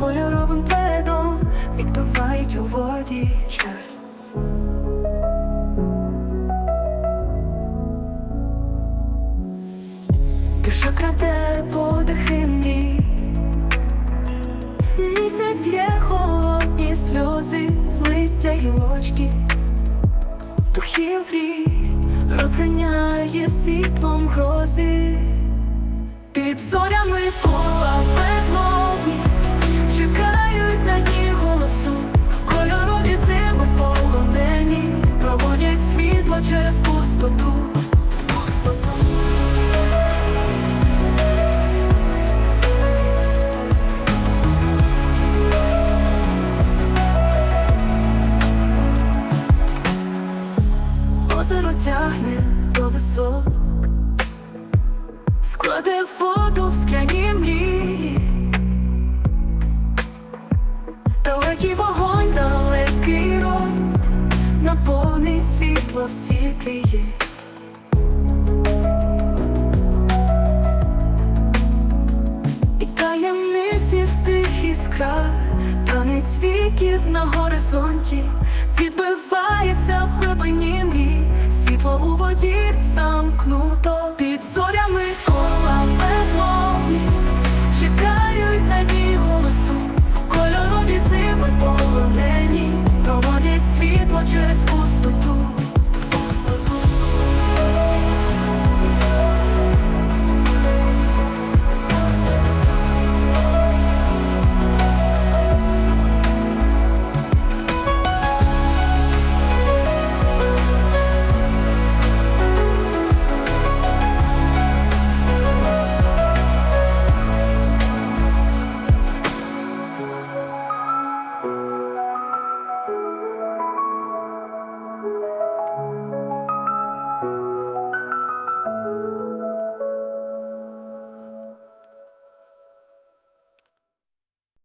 кольоровим пледом Відбивають у воді Тиша краде подихи мрій Місяць є холодні сльози з листя гілочки, духів рі розганяє світлом грози, тягне до висот, складе воду в скляні мрії, далекий вогонь, далекий рот, наповнить світло світліє. І таємниці в тих іскрах, танець віків на горизонті, воді замкнуто.